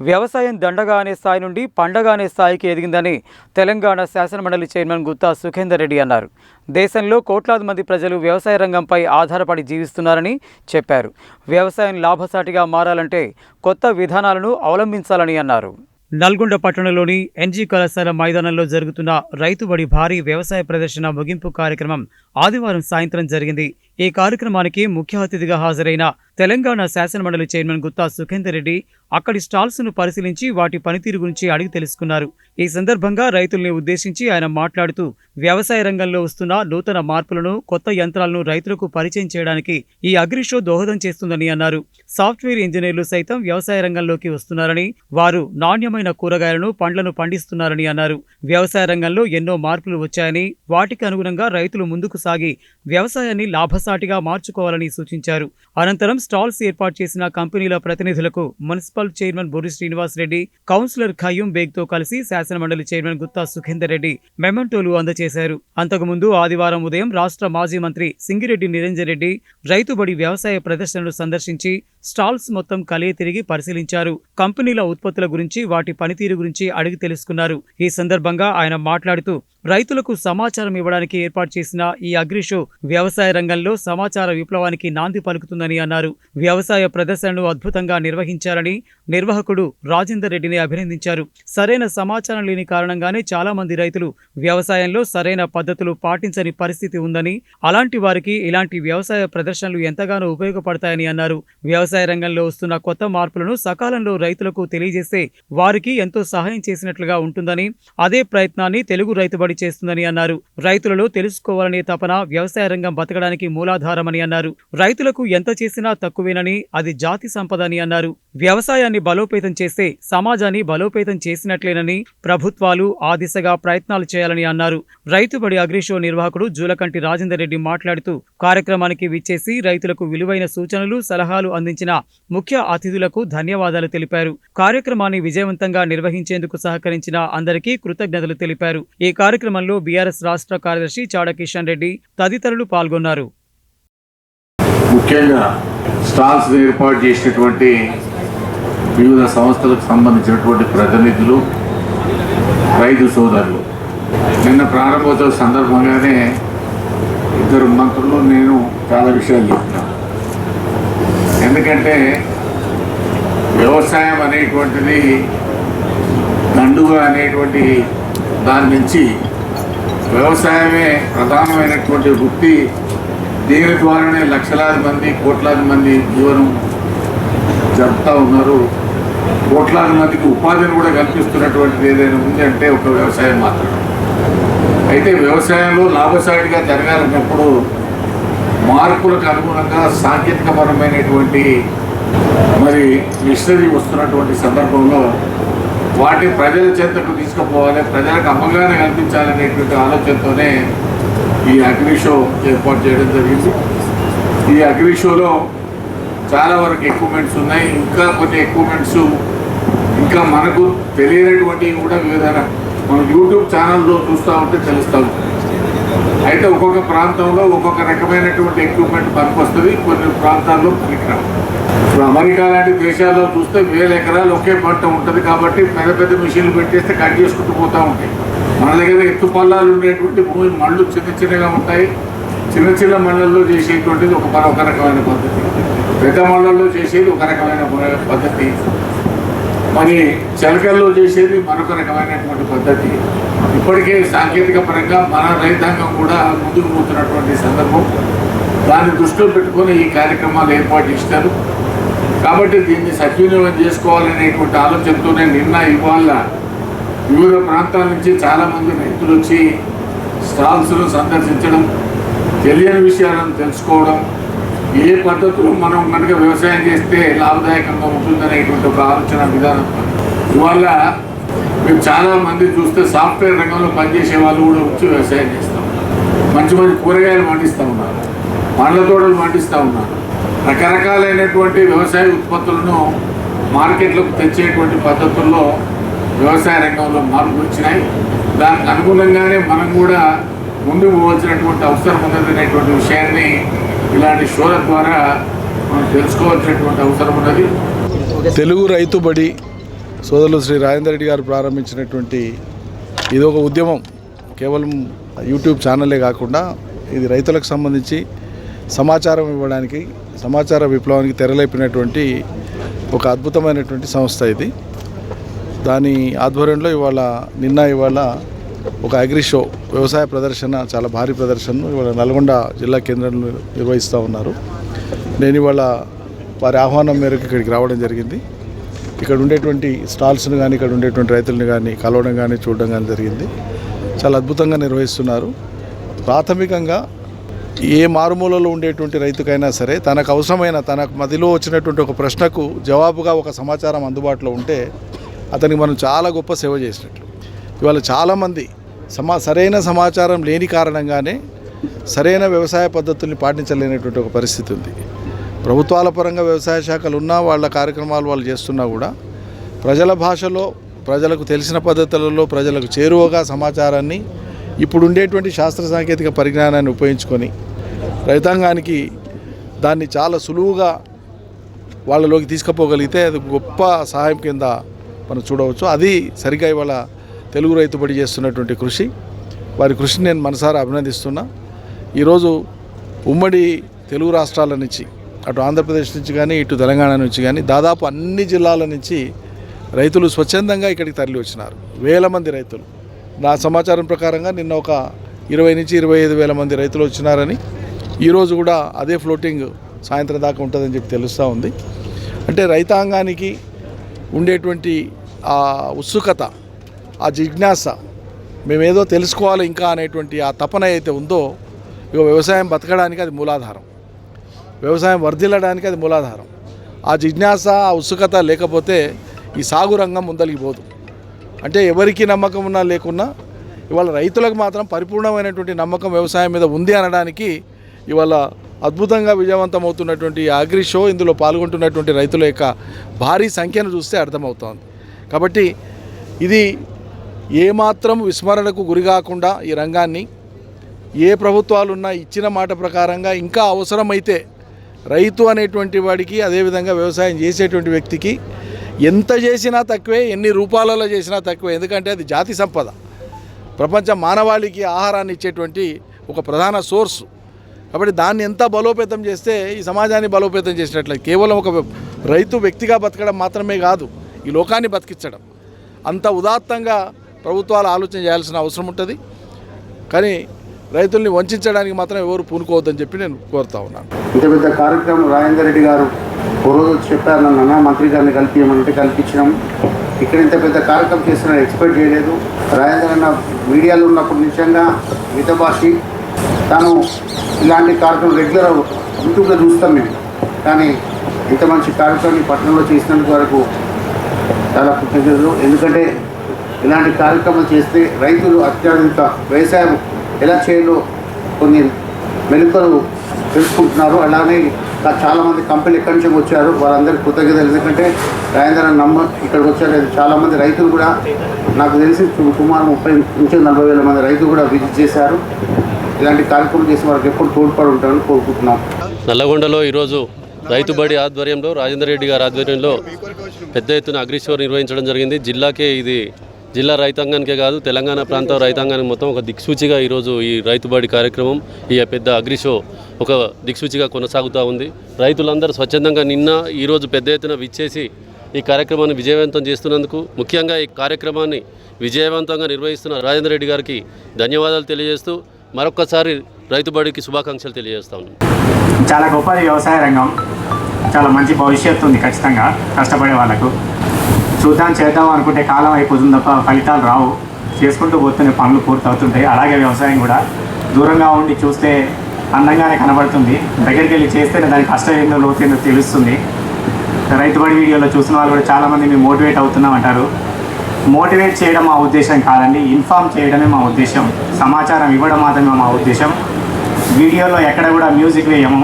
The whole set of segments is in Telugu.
వ్యవసాయం దండగా అనే స్థాయి నుండి పండగ అనే స్థాయికి ఎదిగిందని తెలంగాణ శాసనమండలి చైర్మన్ గుత్తా సుఖేందర్ రెడ్డి అన్నారు. దేశంలో కోట్లాది మంది ప్రజలు వ్యవసాయ రంగంపై ఆధారపడి జీవిస్తున్నారని చెప్పారు. వ్యవసాయం లాభసాటిగా మారాలంటే కొత్త విధానాలను అవలంబించాలని అన్నారు. నల్గొండ పట్టణంలోని ఎన్జీ కళాశాల మైదానంలో జరుగుతున్న రైతుబడి భారీ వ్యవసాయ ప్రదర్శన ముగింపు కార్యక్రమం ఆదివారం సాయంత్రం జరిగింది. ఈ కార్యక్రమానికి ముఖ్య అతిథిగా హాజరైన తెలంగాణ శాసనమండలి చైర్మన్ గుత్తా సుఖేందర్ రెడ్డి అక్కడి స్టాల్స్ను పరిశీలించి వాటి పనితీరు గురించి అడిగి తెలుసుకున్నారు. ఈ సందర్భంగా రైతుల్ని ఉద్దేశించి ఆయన మాట్లాడుతూ వ్యవసాయ రంగంలో వస్తున్న నూతన మార్పులను కొత్త యంత్రాలను రైతులకు పరిచయం చేయడానికి ఈ అగ్రిషో దోహదం చేస్తుందని అన్నారు. సాఫ్ట్వేర్ ఇంజనీర్లు సైతం వ్యవసాయ రంగంలోకి వస్తున్నారని వారు నాణ్యమైన కూరగాయలను పండ్లను పండిస్తున్నారని అన్నారు. వ్యవసాయ రంగంలో ఎన్నో మార్పులు వచ్చాయని వాటికి అనుగుణంగా రైతులు ముందుకు సాగి వ్యవసాయాన్ని లాభ లాభసాటిగా మార్చుకోవాలని సూచించారు. అనంతరం స్టాల్స్ ఏర్పాటు చేసిన కంపెనీల ప్రతినిధులకు municipal chairman Bori Srinivas Reddy councillor Khayyum బేగ్తో కలిసి శాసనమండలి చైర్మన్ గుత్తా సుఖేందర్ రెడ్డి మెమెంటోలు అందజేశారు. అంతకుముందు ఆదివారం ఉదయం రాష్ట్ర మాజీ మంత్రి సింగిరెడ్డి నిరంజన్ రెడ్డి రైతుబడి వ్యవసాయ ప్రదర్శనలు సందర్శించి స్టాల్స్ మొత్తం కలియ తిరిగి పరిశీలించారు. కంపెనీల ఉత్పత్తుల గురించి వాటి పనితీరు గురించి అడిగి తెలుసుకున్నారు. ఈ సందర్భంగా ఆయన మాట్లాడుతూ రైతులకు సమాచారం ఇవ్వడానికి ఏర్పాటు చేసిన ఈ అగ్రిషో వ్యవసాయ రంగంలో సమాచార విప్లవానికి నాంది పలుకుతుందని అన్నారు. వ్యవసాయ ప్రదర్శనను అద్భుతంగా నిర్వహించారని నిర్వాహకుడు రాజేందర్ రెడ్డిని అభినందించారు. సరైన సమాచారం లేని కారణంగానే చాలా మంది రైతులు వ్యవసాయంలో సరైన పద్ధతులు పాటించని పరిస్థితి ఉందని అలాంటి వారికి ఇలాంటి వ్యవసాయ ప్రదర్శనలు ఎంతగానో ఉపయోగపడతాయని అన్నారు. వ్యవసాయ వ్యవసాయ రంగంలో వస్తున్న కొత్త మార్పులను సకాలంలో రైతులకు తెలియజేస్తే వారికి ఎంతో సహాయం చేసినట్లుగా ఉంటుందని అదే ప్రయత్నాన్ని తెలుగు రైతుబడి చేస్తుందని అన్నారు. రైతులలో తెలుసుకోవాలనే తపన వ్యవసాయ రంగం బతకడానికి మూలాధారమని అన్నారు. రైతులకు ఎంత చేసినా తక్కువేనని అది జాతి సంపద అని అన్నారు. వ్యవసాయాన్ని బలోపేతం చేస్తే సమాజాన్ని బలోపేతం చేసినట్లేనని ప్రభుత్వాలు ఆ దిశగా ప్రయత్నాలు చేయాలని అన్నారు. రైతుబడి అగ్రిషో నిర్వాహకుడు జూలకంటి రాజేందర్ రెడ్డి మాట్లాడుతూ కార్యక్రమానికి విచ్చేసి రైతులకు విలువైన సూచనలు సలహాలు అందించిన ముఖ్య అతిథులకు ధన్యవాదాలు తెలిపారు. కార్యక్రమాన్ని విజయవంతంగా నిర్వహించేందుకు సహకరించిన అందరికీ కృతజ్ఞతలు తెలిపారు. ఈ కార్యక్రమంలో బీఆర్ఎస్ రాష్ట్ర కార్యదర్శి చాడ కిషన్ రెడ్డి తదితరులు పాల్గొన్నారు. ముఖ్యంగా స్టాల్స్ ఏర్పాటు చేసినటువంటి వివిధ సంస్థలకు సంబంధించినటువంటి ప్రతినిధులు రైతు సోదరులు. నిన్న ప్రారంభోత్సవ సందర్భంగానే ఇద్దరు మంత్రులు నేను చాలా విషయాలు చెప్తున్నాను ఎందుకంటే వ్యవసాయం అనేటువంటిది దండుగా అనేటువంటి దాని నుంచి వ్యవసాయమే ప్రధానమైనటువంటి వృత్తి. దీని ద్వారానే లక్షలాది మంది కోట్లాది మంది జీవనం జరుపుతూ ఉన్నారు. కోట్లాది మందికి ఉపాధిని కూడా కల్పిస్తున్నటువంటిది ఏదైనా ఉంది అంటే ఒక వ్యవసాయం మాత్రమే అయితే వ్యవసాయంలో లాభసాటిగా జరగాలన్నప్పుడు మార్పులకు అనుగుణంగా సాంకేతికపరమైనటువంటి మరి మిషనరీ వస్తున్నటువంటి సందర్భంలో వాటిని ప్రజల చెంతకు తీసుకుపోవాలి ప్రజలకు అమ్మగానే కల్పించాలనేటువంటి ఆలోచనతోనే ఈ అగ్ని షో ఏర్పాటు చేయడం జరిగింది. ఈ అగ్ని షోలో చాలా వరకు ఎక్విప్మెంట్స్ ఉన్నాయి. ఇంకా కొన్ని ఎక్విప్మెంట్స్ ఇంకా మనకు తెలియనటువంటివి కూడా వివిధ మన యూట్యూబ్ ఛానల్లో చూస్తూ ఉంటే తెలుస్తూ ఉంటుంది అయితే ఒక్కొక్క ప్రాంతంలో ఒక్కొక్క రకమైనటువంటి ఎక్విప్మెంట్ పనికొస్తుంది. కొన్ని ప్రాంతాల్లో పనికిరావు. ఇప్పుడు అమెరికా లాంటి దేశాల్లో చూస్తే వేల ఎకరాలు ఒకే పంట ఉంటుంది కాబట్టి పెద్ద పెద్ద మిషన్లు పెట్టేస్తే కట్ చేసుకుంటూ పోతూ ఉంటాయి. మన దగ్గర ఎత్తు పల్లాలు ఉండేటువంటి భూమి మళ్ళు చిన్న చిన్నగా ఉంటాయి. చిన్న చిన్న మళ్ళల్లో చేసేటువంటిది ఒక ఒక రకమైన పద్ధతి. పెద్ద చేసేది ఒక రకమైన పద్ధతి. మరి చిలకల్లో చేసేది మరొక రకమైనటువంటి పద్ధతి. ఇప్పటికే సాంకేతిక పరంగా మన రైతాంగం కూడా ముందుకు పోతున్నటువంటి సందర్భం. దాన్ని దృష్టిలో పెట్టుకొని ఈ కార్యక్రమాలు ఏర్పాటు చేస్తారు. కాబట్టి దీన్ని సద్వినియోగం చేసుకోవాలనేటువంటి ఆలోచనతోనే నిన్న ఇవాళ వివిధ ప్రాంతాల నుంచి చాలామంది రైతులు వచ్చి స్టాల్స్ను సందర్శించడం తెలియని విషయాలను తెలుసుకోవడం ఏ పద్ధతిలో మనం కనుక వ్యవసాయం చేస్తే లాభదాయకంగా ఉంటుందనేటువంటి ఒక ఆలోచన విధానం. ఇవాళ మేము చాలా మంది చూస్తే సాఫ్ట్వేర్ రంగంలో పనిచేసే వాళ్ళు కూడా వచ్చి వ్యవసాయం చేస్తూ ఉన్నారు. మంచి మంచి కూరగాయలు పండిస్తూ ఉన్నారు. పండ్ల తోటలు పండిస్తూ ఉన్నారు. రకరకాలైనటువంటి వ్యవసాయ ఉత్పత్తులను మార్కెట్లకు తెచ్చేటువంటి పద్ధతుల్లో వ్యవసాయ రంగంలో మార్పులు వచ్చినాయి. దానికి అనుగుణంగానే మనం కూడా ముందుకు పోవాల్సినటువంటి అవసరం ఉన్నదనేటువంటి విషయాన్ని ఇలాంటి షోల ద్వారా మనం తెలుసుకోవాల్సినటువంటి అవసరం ఉన్నది. తెలుగు రైతుబడి సోదరులు శ్రీ రాజేందర్ రెడ్డి గారు ప్రారంభించినటువంటి ఇది ఒక ఉద్యమం. కేవలం యూట్యూబ్ ఛానలే కాకుండా ఇది రైతులకు సంబంధించి సమాచారం ఇవ్వడానికి సమాచార విప్లవానికి తెరలేపినటువంటి ఒక అద్భుతమైనటువంటి సంస్థ ఇది. దాని ఆధ్వర్యంలో ఇవాళ నిన్న ఇవాళ ఒక అగ్రి షో వ్యవసాయ ప్రదర్శన చాలా భారీ ప్రదర్శనను ఇవాళ నల్గొండ జిల్లా కేంద్రంలో నిర్వహిస్తూ ఉన్నారు. నేను ఇవాళ వారి ఆహ్వానం మేరకు ఇక్కడికి రావడం జరిగింది. ఇక్కడ ఉండేటువంటి స్టాల్స్ను కానీ ఇక్కడ ఉండేటువంటి రైతులను కానీ కలవడం కానీ చూడడం కానీ జరిగింది. చాలా అద్భుతంగా నిర్వహిస్తున్నారు. ప్రాథమికంగా ఏ మారుమూలలో ఉండేటువంటి రైతుకైనా సరే తనకు అవసరమైన తన మదిలో వచ్చినటువంటి ఒక ప్రశ్నకు జవాబుగా ఒక సమాచారం అందుబాటులో ఉంటే అతనికి మనం చాలా గొప్ప సేవ చేసినట్లు ఇవాళ చాలామంది సమా సరైన సమాచారం లేని కారణంగానే సరైన వ్యవసాయ పద్ధతుల్ని పాటించలేనటువంటి ఒక పరిస్థితి ఉంది. ప్రభుత్వాల పరంగా వ్యవసాయ శాఖలు ఉన్నా వాళ్ళ కార్యక్రమాలు వాళ్ళు చేస్తున్నా కూడా ప్రజల భాషలో ప్రజలకు తెలిసిన పద్ధతులలో ప్రజలకు చేరువగా సమాచారాన్ని ఇప్పుడు ఉండేటువంటి శాస్త్ర సాంకేతిక పరిజ్ఞానాన్ని ఉపయోగించుకొని రైతాంగానికి దాన్ని చాలా సులువుగా వాళ్ళలోకి తీసుకుపోగలిగితే అది గొప్ప సహాయం కింద మనం చూడవచ్చు. అది సరిగా ఇవాళ తెలుగు రైతుబడి చేస్తున్నటువంటి కృషి. వారి కృషిని నేను మనసారా అభినందిస్తున్నా. ఈరోజు ఉమ్మడి తెలుగు రాష్ట్రాల నుంచి అటు ఆంధ్రప్రదేశ్ నుంచి కానీ ఇటు తెలంగాణ నుంచి కానీ దాదాపు అన్ని జిల్లాల నుంచి రైతులు స్వచ్ఛందంగా ఇక్కడికి తరలి వచ్చినారు. వేల మంది రైతులు. నా సమాచారం ప్రకారంగా నిన్న ఒక ఇరవై నుంచి ఇరవై ఐదు వేల మంది రైతులు వచ్చినారని ఈరోజు కూడా అదే ఫ్లోటింగ్ సాయంత్రం దాకా ఉంటుందని చెప్పి తెలుస్తూ ఉంది. అంటే రైతాంగానికి ఉండేటువంటి ఆ ఉత్సుకత ఆ జిజ్ఞాస మేమేదో తెలుసుకోవాలి ఇంకా అనేటువంటి ఆ తపన అయితే ఉందో ఇక వ్యవసాయం బతకడానికి అది మూలాధారం. వ్యవసాయం వర్ధిల్లడానికి అది మూలాధారం. ఆ జిజ్ఞాస ఆ ఉత్సుకత లేకపోతే ఈ సాగు రంగం ముందలిగిపోదు అంటే ఎవరికి నమ్మకం ఉన్నా లేకున్నా ఇవాళ రైతులకు మాత్రం పరిపూర్ణమైనటువంటి నమ్మకం వ్యవసాయం మీద ఉంది అనడానికి ఇవాళ అద్భుతంగా విజయవంతమవుతున్నటువంటి అగ్రి షో ఇందులో పాల్గొంటున్నటువంటి రైతుల యొక్క భారీ సంఖ్యను చూస్తే అర్థమవుతోంది. కాబట్టి ఇది ఏమాత్రం విస్మరణకు గురికాకుండా ఈ రంగాన్ని ఏ ప్రభుత్వాలున్నా ఇచ్చిన మాట ప్రకారంగా ఇంకా అవసరమైతే రైతు అనేటువంటి వాడికి అదేవిధంగా వ్యవసాయం చేసేటువంటి వ్యక్తికి ఎంత చేసినా తక్కువే ఎన్ని రూపాలలో చేసినా తక్కువే. ఎందుకంటే అది జాతి సంపద. ప్రపంచ మానవాళికి ఆహారాన్ని ఇచ్చేటువంటి ఒక ప్రధాన సోర్స్. కాబట్టి దాన్ని ఎంత బలోపేతం చేస్తే ఈ సమాజాన్ని బలోపేతం చేసినట్లయితే కేవలం ఒక రైతు వ్యక్తిగా బతకడం మాత్రమే కాదు ఈ లోకాన్ని బతికించడం. అంత ఉదాత్తంగా ప్రభుత్వాలు ఆలోచన చేయాల్సిన అవసరం ఉంటుంది. కానీ రైతుల్ని వంచడానికి మాత్రం ఎవరు పూనుకోవద్దని చెప్పి నేను కోరుతా ఉన్నాను. ఇంత పెద్ద కార్యక్రమం రాజేందర్ రెడ్డి గారు ఓ రోజు చెప్పారు నన్ను మంత్రి గారిని కల్పించమంటే కల్పించినాం. ఇక్కడ ఇంత పెద్ద కార్యక్రమం చేస్తున్నా ఎక్స్పెక్ట్ చేయలేదు. రాజేందర్ అన్న మీడియాలో ఉన్నప్పుడు నిజంగా మితభాషి. తాను ఇలాంటి కార్యక్రమం రెగ్యులర్ యూట్యూబ్లో చూస్తాం మేము. కానీ ఇంత మంచి కార్యక్రమాన్ని పట్టణంలో చేసినందుకు వరకు చాలా కృతజ్ఞతలు. ఎందుకంటే ఇలాంటి కార్యక్రమాలు చేస్తే రైతులు అత్యాధునిక వ్యవసాయం ఎలా చేయాలో కొన్ని మెలకువలు తెలుసుకుంటున్నారు. అలానే చాలామంది కంపెనీలు ఎక్కడి నుంచి వచ్చారు వారందరికీ కృతజ్ఞతలు. ఎందుకంటే రాజేంద్ర నమ్మ ఇక్కడికి వచ్చారు. చాలామంది రైతులు కూడా నాకు తెలిసి సుమారు ముప్పై నుంచి నలభై వేల మంది రైతులు కూడా విజిట్ చేశారు. ఇలాంటి కార్యక్రమం చేసి వారికి ఎప్పుడు తోడ్పడి ఉంటారని కోరుకుంటున్నాం. నల్లగొండలో ఈరోజు రైతు బడి ఆధ్వర్యంలో రాజేందర్ రెడ్డి గారి ఆధ్వర్యంలో పెద్ద ఎత్తున అగ్రిషో నిర్వహించడం జరిగింది. జిల్లాకే ఇది జిల్లా రైతాంగానికే కాదు తెలంగాణ ప్రాంత రైతాంగానికి మొత్తం ఒక దిక్సూచిగా ఈరోజు ఈ రైతుబడి కార్యక్రమం ఈ పెద్ద అగ్రిషో ఒక దిక్సూచిగా కొనసాగుతూ ఉంది. రైతులందరూ స్వచ్ఛందంగా నిన్న ఈరోజు పెద్ద ఎత్తున విచ్చేసి ఈ కార్యక్రమాన్ని విజయవంతం చేస్తున్నందుకు ముఖ్యంగా ఈ కార్యక్రమాన్ని విజయవంతంగా నిర్వహిస్తున్న రాజేంద్ర రెడ్డి గారికి ధన్యవాదాలు తెలియజేస్తూ మరొక్కసారి రైతుబడికి శుభాకాంక్షలు తెలియజేస్తా చాలా గొప్పది వ్యవసాయ రంగం. చాలా మంచి భవిష్యత్తు ఉంది ఖచ్చితంగా కష్టపడే వాళ్ళకు. చూద్దాం చేద్దాం అనుకుంటే కాలం అయిపోతుంది తప్ప ఫలితాలు రావు. చేసుకుంటూ పోతున్నాయి పనులు పూర్తి అవుతుంటాయి అలాగే వ్యవసాయం కూడా. దూరంగా ఉండి చూస్తే అందంగానే కనబడుతుంది. దగ్గరికి వెళ్ళి చేస్తేనే దాని కష్టం ఏందో లోతేందో తెలుస్తుంది. రైతుబడి వీడియోలో చూసిన వాళ్ళు కూడా చాలామంది మేము మోటివేట్ అవుతున్నాం అంటారు. మోటివేట్ చేయడం మా ఉద్దేశం కాదండి. ఇన్ఫామ్ చేయడమే మా ఉద్దేశం. సమాచారం ఇవ్వడం మాత్రమే మా ఉద్దేశం. వీడియోలో ఎక్కడ కూడా మ్యూజిక్ వేయము.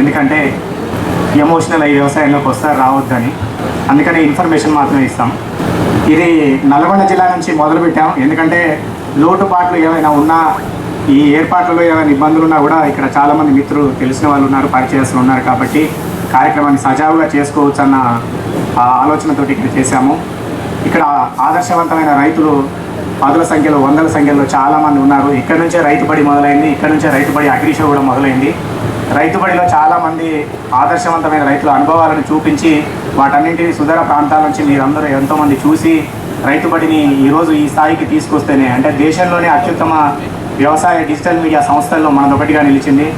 ఎందుకంటే ఎమోషనల్ అయ్యి వ్యవసాయంలోకి వస్తారు రావద్దని. అందుకని ఇన్ఫర్మేషన్ మాత్రమే ఇస్తాం. ఇది నల్గొండ జిల్లా నుంచి మొదలుపెట్టాం. ఎందుకంటే లోటుపాట్లు ఏమైనా ఉన్నా ఈ ఏర్పాట్లలో ఏమైనా ఇబ్బందులు ఉన్నా కూడా ఇక్కడ చాలామంది మిత్రులు తెలిసిన వాళ్ళు ఉన్నారు పరిచయాలు ఉన్నారు కాబట్టి కార్యక్రమాన్ని సజావుగా చేసుకోవచ్చు అన్న ఆలోచనతో ఆలోచనతోటి ఇక్కడ చేశాము. ఇక్కడ ఆదర్శవంతమైన రైతులు పదుల సంఖ్యలో వందల సంఖ్యలో చాలామంది ఉన్నారు. ఇక్కడ నుంచే రైతుబడి మొదలైంది. ఇక్కడ నుంచే రైతుబడి అగ్రిషో కూడా మొదలైంది. రైతు బడిలో చాలామంది ఆదర్శవంతమైన రైతుల అనుభవాలను చూపించి వాటన్నింటినీ సుదర ప్రాంతాల నుంచి మీరందరూ ఎంతోమంది చూసి రైతు బడిని ఈరోజు ఈ స్థాయికి తీసుకొస్తేనే అంటే దేశంలోనే అత్యుత్తమ వ్యవసాయ డిజిటల్ మీడియా సంస్థల్లో మనదొకటిగా నిలిచింది.